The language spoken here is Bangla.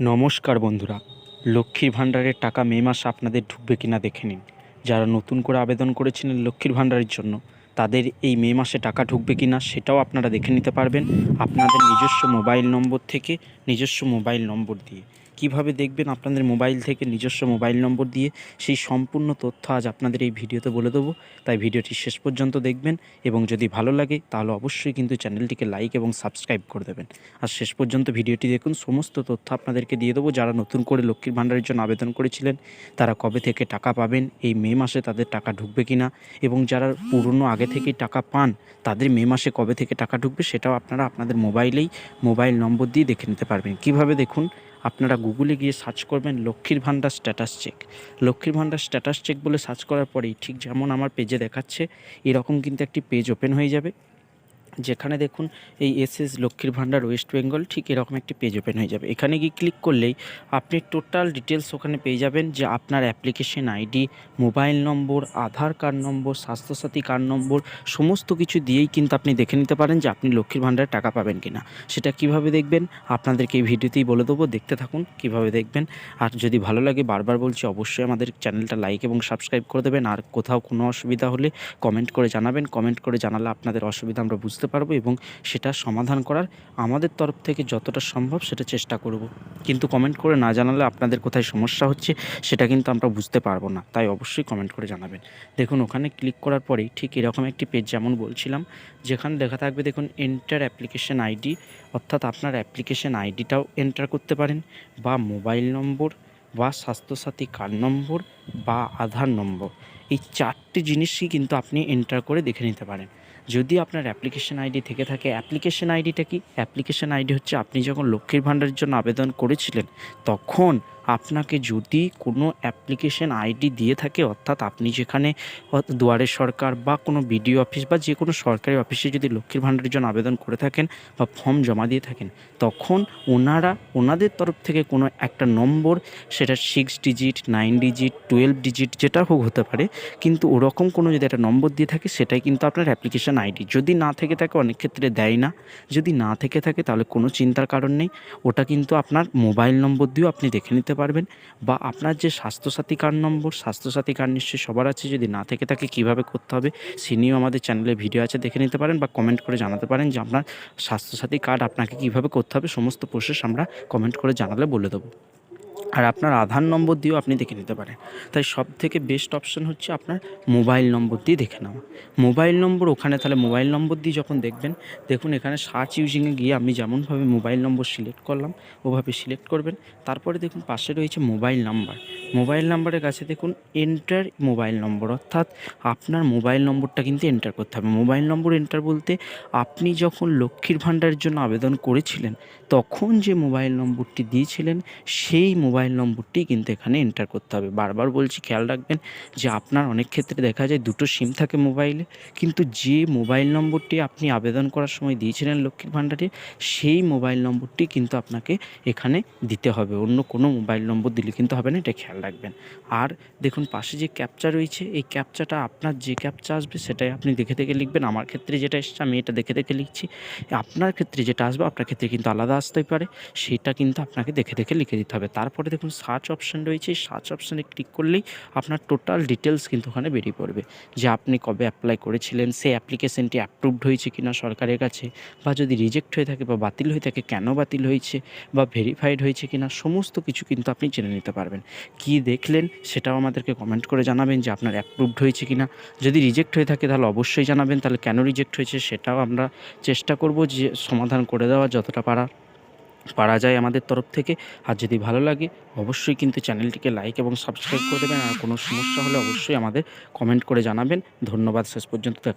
নমস্কার বন্ধুরা, লক্ষ্মীর ভাণ্ডারের টাকা মে মাস আপনাদের ঢুকবে কিনা দেখে নিন। যারা নতুন করে আবেদন করেছিলেন লক্ষ্মীর ভাণ্ডারের জন্য, তাদের এই মে মাসে টাকা ঢুকবে কিনা সেটাও আপনারা দেখে নিতে পারবেন। আপনাদের নিজস্ব মোবাইল নম্বর থেকে নিজস্ব মোবাইল নম্বর দিয়ে। কীভাবে দেখবেন আপনাদের মোবাইল থেকে নিজস্ব মোবাইল নম্বর দিয়ে সেই সম্পূর্ণ তথ্য আজ আপনাদের এই ভিডিওতে বলে দেবো। তাই ভিডিওটি শেষ পর্যন্ত দেখবেন এবং যদি ভালো লাগে তাহলে অবশ্যই কিন্তু চ্যানেলটিকে লাইক এবং সাবস্ক্রাইব করে দেবেন। আর শেষ পর্যন্ত ভিডিওটি দেখুন, সমস্ত তথ্য আপনাদেরকে দিয়ে দেবো। যারা নতুন করে লক্ষ্মীর ভাণ্ডারের জন্য আবেদন করেছিলেন, তারা কবে থেকে টাকা পাবেন, এই মে মাসে তাদের টাকা ঢুকবে কিনা এবং যারা পুরনো আগে থেকেই টাকা পান, তাদের মে মাসে কবে থেকে টাকা ঢুকবে সেটাও আপনারা আপনাদের মোবাইলেই মোবাইল নম্বর দিয়ে দেখে নিতে পারবেন। কীভাবে দেখুন আপনারা গুগলে গিয়ে সার্চ করবেন লক্ষ্মীর ভাণ্ডার স্ট্যাটাস চেক লক্ষ্মীর ভাণ্ডার স্ট্যাটাস চেক বলে সার্চ করার পরেই ঠিক যেমন আমার পেজে দেখাচ্ছে, এরকম কিন্তু একটি পেজ ওপেন হয়ে যাবে। যেখানে দেখুন এই এস এস লক্ষ্মীর ভাণ্ডার ওয়েস্ট বেঙ্গল ঠিক এরকম একটি পেজ ওপেন হয়ে যাবে। এখানে গিয়ে ক্লিক করলেই আপনি টোটাল ডিটেলস ওখানে পেয়ে যাবেন যে আপনার application ID mobile number Aadhaar card number Swasthyasathi card number সমস্ত কিছু দিয়েই কিন্তু আপনি দেখে নিতে পারেন যে আপনি লক্ষ্মীর ভাণ্ডারে টাকা পাবেন কিনা। সেটা কীভাবে দেখবেন? আপনাদেরকে এই ভিডিওতেই বলে দেবো। দেখতে থাকুন কীভাবে দেখবেন। আর যদি ভালো লাগে বারবার বলছি, অবশ্যই আমাদের চ্যানেলটা লাইক এবং সাবস্ক্রাইব করে দেবেন। আর কোথাও কোনো অসুবিধা হলে কমেন্ট করে জানাবেন। কমেন্ট করে জানালে আপনাদের অসুবিধা আমরা বুঝতে পারব এবং সেটা সমাধান করার আমাদের তরফ থেকে যতটা সম্ভব সেটা চেষ্টা করব। কিন্তু কমেন্ট করে না জানালে আপনাদের কোথায় সমস্যা হচ্ছে সেটা কিন্তু আমরা বুঝতে পারব না। তাই অবশ্যই কমেন্ট করে জানাবেন। দেখুন, ওখানে ক্লিক করার পরেই ঠিক এরকম একটি পেজ যেমন বলছিলাম, যেখানে লেখা থাকবে, দেখুন এন্টার অ্যাপ্লিকেশন আইডি অর্থাৎ আপনার অ্যাপ্লিকেশন আইডিটাও এন্টার করতে পারেন, বা মোবাইল নম্বর বা স্বাস্থ্যসাথী কার্ড নম্বর বা আধার নম্বর এই চারটি জিনিসই কিন্তু আপনি এন্টার করে দেখে নিতে পারেন। যদি আপনার অ্যাপ্লিকেশন আইডি থেকে থাকে অ্যাপ্লিকেশন আইডিটা কি? অ্যাপ্লিকেশন আইডি হচ্ছে আপনি যখন লক্ষ্মীর ভাণ্ডারের জন্য আবেদন করেছিলেন, তখন আপনাকে যদি কোনো অ্যাপ্লিকেশন আইডি দিয়ে থাকে, অর্থাৎ আপনি যেখানে দুয়ারে সরকার বা কোনো বিডিও অফিস বা যে কোনো সরকারি অফিসে যদি লক্ষ্মীর ভাণ্ডারের জন্য আবেদন করে থাকেন বা ফর্ম জমা দিয়ে থাকেন, তখন ওনারা, ওনাদের তরফ থেকে কোনো একটা নম্বর, সেটা six digit nine digit twelve digit যেটা হোক হতে পারে, কিন্তু ওরকম কোনো যদি একটা নম্বর দিয়ে থাকে, সেটাই কিন্তু আপনার অ্যাপ্লিকেশন আইডি যদি না থেকে থাকে, অনেক ক্ষেত্রে দেয় না। যদি না থেকে থাকে, তাহলে কোনো চিন্তার কারণ নেই। ওটা কিন্তু আপনার মোবাইল নম্বর দিয়েও আপনি দেখে নিতে পারবেন বা আপনার যে Swasthyasathi card number Swasthyasathi card নিশ্চয়ই সবার আছে, যদি না থেকে থাকে কীভাবে করতে হবে সে নিয়েও আমাদের চ্যানেলে ভিডিও আছে, দেখে নিতে পারেন বা কমেন্ট করে জানাতে পারেন যে আপনার স্বাস্থ্যসাথী কার্ড আপনাকে কীভাবে করতে হবে, সমস্ত প্রসেস আমরা কমেন্ট করে জানালে বলে দেবো। আর আপনার আধার নম্বর দিয়েও আপনি দেখে নিতে পারেন। তাই সব থেকে বেস্ট অপশান হচ্ছে আপনার মোবাইল নম্বর দিয়ে দেখে নেওয়া। মোবাইল নম্বর ওখানে তাহলে মোবাইল নম্বর দিয়ে যখন দেখবেন, দেখুন এখানে সার্চ ইউজিংয়ে গিয়ে আমি যেমনভাবে মোবাইল নম্বর সিলেক্ট করলাম, ওভাবে সিলেক্ট করবেন। তারপরে দেখুন পাশে রয়েছে মোবাইল নাম্বার মোবাইল নাম্বারের কাছে দেখুন এন্টার মোবাইল নম্বর। অর্থাৎ আপনার মোবাইল নম্বরটা কিন্তু এন্টার করতে হবে। মোবাইল নম্বর এন্টার বলতে আপনি যখন লক্ষ্মীর ভাণ্ডারের জন্য আবেদন করেছিলেন, তখন যে মোবাইল নম্বরটি দিয়েছিলেন, সেই মোবাইল নম্বরটি কিন্তু এখানে এন্টার করতে হবে। বারবার বলছি, খেয়াল রাখবেন যে আপনার অনেক ক্ষেত্রে দেখা যায় দুটো সিম থাকে মোবাইলে, কিন্তু যে মোবাইল নম্বরটি আপনি আবেদন করার সময় দিয়েছিলেন লক্ষ্মীর ভাণ্ডারে, সেই মোবাইল নম্বরটি কিন্তু আপনাকে এখানে দিতে হবে। অন্য কোনো মোবাইল নম্বর দিলে কিন্তু হবে না, এটা খেয়াল রাখবেন আর দেখুন, পাশে যে ক্যাপচা রয়েছে, এই ক্যাপচাটা আপনার যে ক্যাপচা আসবে সেটাই আপনি দেখে দেখে লিখবেন। আমার ক্ষেত্রে যেটা এসছে, আমি এটা দেখে দেখে লিখছি। আপনার ক্ষেত্রে যেটা আসবে, আপনার ক্ষেত্রে কিন্তু আলাদা আসতেই পারে। সেটা কিন্তু আপনাকে দেখে দেখে লিখে দিতে হবে। তারপরে দেখুন সার্চ অপশান রয়েছে। সার্চ অপশানে ক্লিক করলেই আপনার টোটাল ডিটেলস কিন্তু ওখানে বেরিয়ে পড়বে। যে আপনি কবে অ্যাপ্লাই করেছিলেন, সেই অ্যাপ্লিকেশনটি অ্যাপ্রুভড হয়েছে কিনা সরকারের কাছে, বা যদি রিজেক্ট হয়ে থাকে বা বাতিল হয়ে থাকে, কেন বাতিল হয়েছে, বা ভেরিফাইড হয়েছে কিনা, সমস্ত কিছু কিন্তু আপনি জেনে নিতে পারবেন। কি দেখলেন সেটাও আমাদেরকে কমেন্ট করে জানাবেন যে আপনার অ্যাপ্রুভড হয়েছে কি না যদি রিজেক্ট হয়ে থাকে তাহলে অবশ্যই জানাবেন, তাহলে কেন রিজেক্ট হয়েছে সেটাও আমরা চেষ্টা করব যে সমাধান করে দেওয়া যতটা পারা পারা যায় আমাদের তরফ থেকে। আর যদি ভালো লাগে, অবশ্যই কিন্তু চ্যানেলটিকে লাইক এবং সাবস্ক্রাইব করে দেবেন। আর কোনো সমস্যা হলে অবশ্যই আমাদের কমেন্ট করে জানাবেন। ধন্যবাদ, শেষ পর্যন্ত দেখা